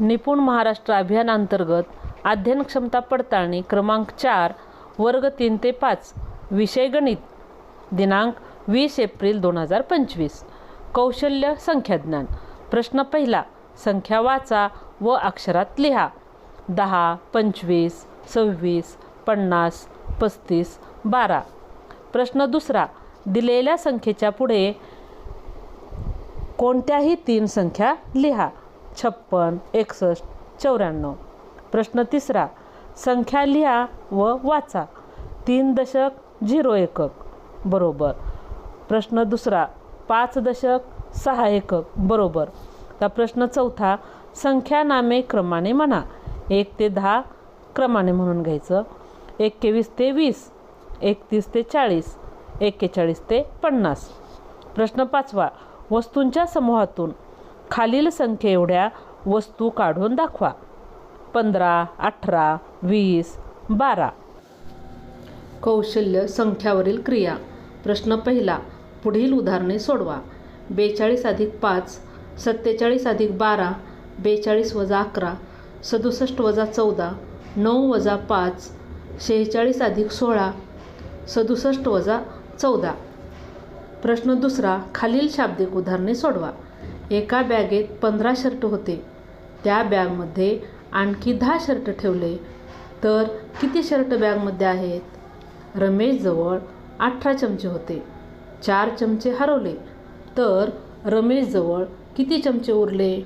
निपुण महाराष्ट्र अभियानांतर्गत अध्ययन क्षमता पडताळणी क्रमांक चार वर्ग तीन ते पाच विषय गणित दिनांक वीस एप्रिल दोन हजार पंचवीस. कौशल्य संख्याज्ञान. प्रश्न पहिला संख्या वाचा व अक्षरात लिहा. दहा पंचवीस सव्वीस पन्नास पस्तीस बारा. प्रश्न दुसरा दिलेल्या संख्येच्या पुढे कोणत्याही तीन संख्या लिहा. छप्पन एकसष्ट चौऱ्याण्णव. प्रश्न तिसरा संख्या लिहा व वाचा. तीन दशक झिरो एकक. बरोबर. प्रश्न दुसरा पाच दशक सहा एकक. बरोबर. आता प्रश्न चौथा संख्या नामे क्रमाने म्हणा. एक ते दहा क्रमाने म्हणून घ्यायचं. एक्केवीस ते वीस एकतीस ते चाळीस एक्केचाळीस ते पन्नास. प्रश्न पाचवा वस्तूंच्या समूहातून खालील संख्ये एवढ्या वस्तू काढून दाखवा. पंधरा अठरा वीस बारा. कौशल्य संख्यावरील क्रिया. प्रश्न पहिला पुढील उदाहरणे सोडवा. बेचाळीस अधिक पाच सत्तेचाळीस अधिक बारा बेचाळीस वजा अकरा सदुसष्ट वजा चौदा नऊ वजा पाच शेहेचाळीस अधिक सोळा सदुसष्ट वजा चौदा. प्रश्न दुसरा खालील शाब्दिक उदाहरणे सोडवा. एका बॅगेत पंधरा शर्ट होते. त्या बॅगमध्ये आणखी दहा शर्ट ठेवले. तर किती शर्ट बॅगमध्ये आहेत? रमेशजवळ अठरा चमचे होते. चार चमचे हरवले. तर रमेशजवळ किती चमचे उरले?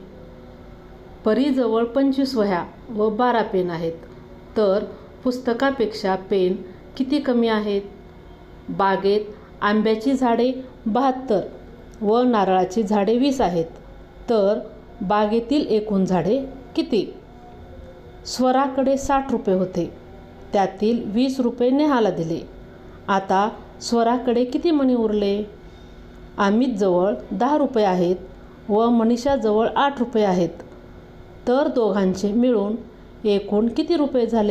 परीजवळ पंचवीस वह्या व बारा पेन आहेत. तर पुस्तकापेक्षा पेन किती कमी आहेत? बागेत आंब्याची झाडे बहात्तर व नारळाची झाडे वीस आहेत. तर बागेतील एकूण झाडे किती? स्वराकडे साठ रुपये होते. त्यातील वीस रुपये नेहाला दिले. आता स्वराकडे किती मणी उरले? अमितजवळ दहा रुपये आहेत व मनीषाजवळ आठ रुपये आहेत. तर दोघांचे मिळून एकूण किती रुपये झाले?